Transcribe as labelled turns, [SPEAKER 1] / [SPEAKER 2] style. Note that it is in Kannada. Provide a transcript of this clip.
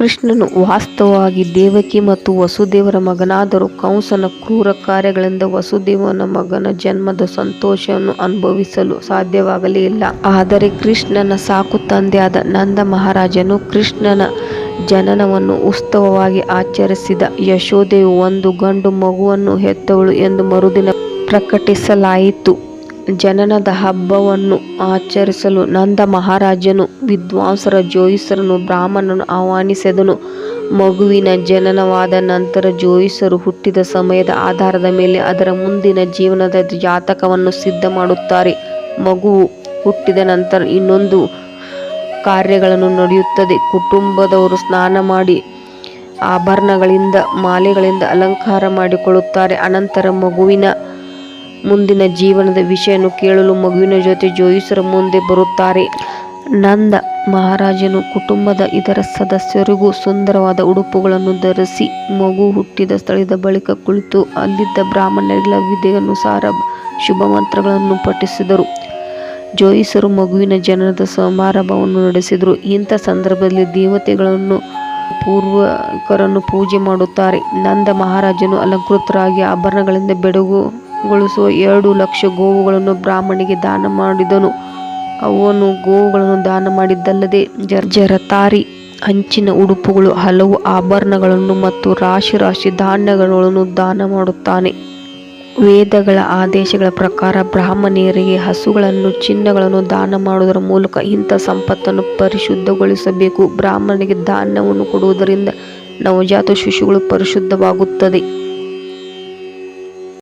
[SPEAKER 1] ಕೃಷ್ಣನು ವಾಸ್ತವವಾಗಿ ದೇವಕಿ ಮತ್ತು ವಸುದೇವರ ಮಗನಾದರೂ ಕಂಸನ ಕ್ರೂರ ಕಾರ್ಯಗಳಿಂದ ವಸುದೇವನ ಮಗನ ಜನ್ಮದ ಸಂತೋಷವನ್ನು ಅನುಭವಿಸಲು ಸಾಧ್ಯವಾಗಲೇ ಇಲ್ಲ. ಆದರೆ ಕೃಷ್ಣನ ಸಾಕು ತಂದೆಯಾದ ನಂದ ಮಹಾರಾಜನು ಕೃಷ್ಣನ ಜನನವನ್ನು ಉತ್ಸವವಾಗಿ ಆಚರಿಸಿದ ಯಶೋದೆಯು ಒಂದು ಗಂಡು ಮಗುವನ್ನು ಹೆತ್ತವಳು ಎಂದು ಮರುದಿನ ಪ್ರಕಟಿಸಲಾಯಿತು. ಜನನದ ಹಬ್ಬವನ್ನು ಆಚರಿಸಲು ನಂದ ಮಹಾರಾಜನು, ವಿದ್ವಾಂಸರ ಜೋಯಿಸರನ್ನು ಬ್ರಾಹ್ಮಣನು ಆಹ್ವಾನಿಸಿದನು. ಮಗುವಿನ ಜನನವಾದ ನಂತರ ಜೋಯಿಸರು ಹುಟ್ಟಿದ ಸಮಯದ ಆಧಾರದ ಮೇಲೆ ಅದರ ಮುಂದಿನ ಜೀವನದ ಜಾತಕವನ್ನು ಸಿದ್ಧ ಮಾಡುತ್ತಾರೆ. ಮಗುವು ಹುಟ್ಟಿದ ನಂತರ ಇನ್ನೊಂದು ಕಾರ್ಯಗಳನ್ನು ನಡೆಯುತ್ತದೆ. ಕುಟುಂಬದವರು ಸ್ನಾನ ಮಾಡಿ ಆಭರಣಗಳಿಂದ, ಮಾಲೆಗಳಿಂದ ಅಲಂಕಾರ ಮಾಡಿಕೊಳ್ಳುತ್ತಾರೆ. ಅನಂತರ ಮಗುವಿನ ಮುಂದಿನ ಜೀವನದ ವಿಷಯವನ್ನು ಕೇಳಲು ಮಗುವಿನ ಜೊತೆ ಜೋಯಿಸರ ಮುಂದೆ ಬರುತ್ತಾರೆ. ನಂದ ಮಹಾರಾಜನು ಕುಟುಂಬದ ಇತರ ಸದಸ್ಯರಿಗೂ ಸುಂದರವಾದ ಉಡುಪುಗಳನ್ನು ಧರಿಸಿ ಮಗು ಹುಟ್ಟಿದ ಸ್ಥಳದ ಬಳಿಕ ಕುಳಿತು ಅಲ್ಲಿದ್ದ ಬ್ರಾಹ್ಮಣರಿಗಳ ವಿಧಿಯನುಸಾರ ಶುಭ ಮಂತ್ರಗಳನ್ನು ಪಠಿಸಿದರು. ಜೋಯಿಸರು ಮಗುವಿನ ಜನನದ ಸಮಾರಂಭವನ್ನು ನಡೆಸಿದರು. ಇಂಥ ಸಂದರ್ಭದಲ್ಲಿ ದೇವತೆಗಳನ್ನು, ಪೂರ್ವಕರನ್ನು ಪೂಜೆ ಮಾಡುತ್ತಾರೆ. ನಂದ ಮಹಾರಾಜನು ಅಲಂಕೃತರಾಗಿ ಆಭರಣಗಳಿಂದ ಬೆಡಗುಗೊಳಿಸುವ ಎರಡು ಲಕ್ಷ ಗೋವುಗಳನ್ನು ಬ್ರಾಹ್ಮಣಿಗೆ ದಾನ ಮಾಡಿದನು. ಅವನು ಗೋವುಗಳನ್ನು ದಾನ ಮಾಡಿದ್ದಲ್ಲದೆ ಜರ್ಜರತಾರಿ ಅಂಚಿನ ಉಡುಪುಗಳು ಹಲವು ಆಭರಣಗಳನ್ನು ಮತ್ತು ರಾಶಿ ರಾಶಿ ಧಾನ್ಯಗಳನ್ನು ದಾನ ಮಾಡುತ್ತಾನೆ. ವೇದಗಳ ಆದೇಶಗಳ ಪ್ರಕಾರ ಬ್ರಾಹ್ಮಣಿಯರಿಗೆ ಹಸುಗಳನ್ನು, ಚಿನ್ನಗಳನ್ನು ದಾನ ಮಾಡುವುದರ ಮೂಲಕ ಇಂಥ ಸಂಪತ್ತನ್ನು ಪರಿಶುದ್ಧಗೊಳಿಸಬೇಕು. ಬ್ರಾಹ್ಮಣಿಗೆ ದಾನವನ್ನು ಕೊಡುವುದರಿಂದ ನವಜಾತ ಶಿಶುಗಳು ಪರಿಶುದ್ಧವಾಗುತ್ತದೆ.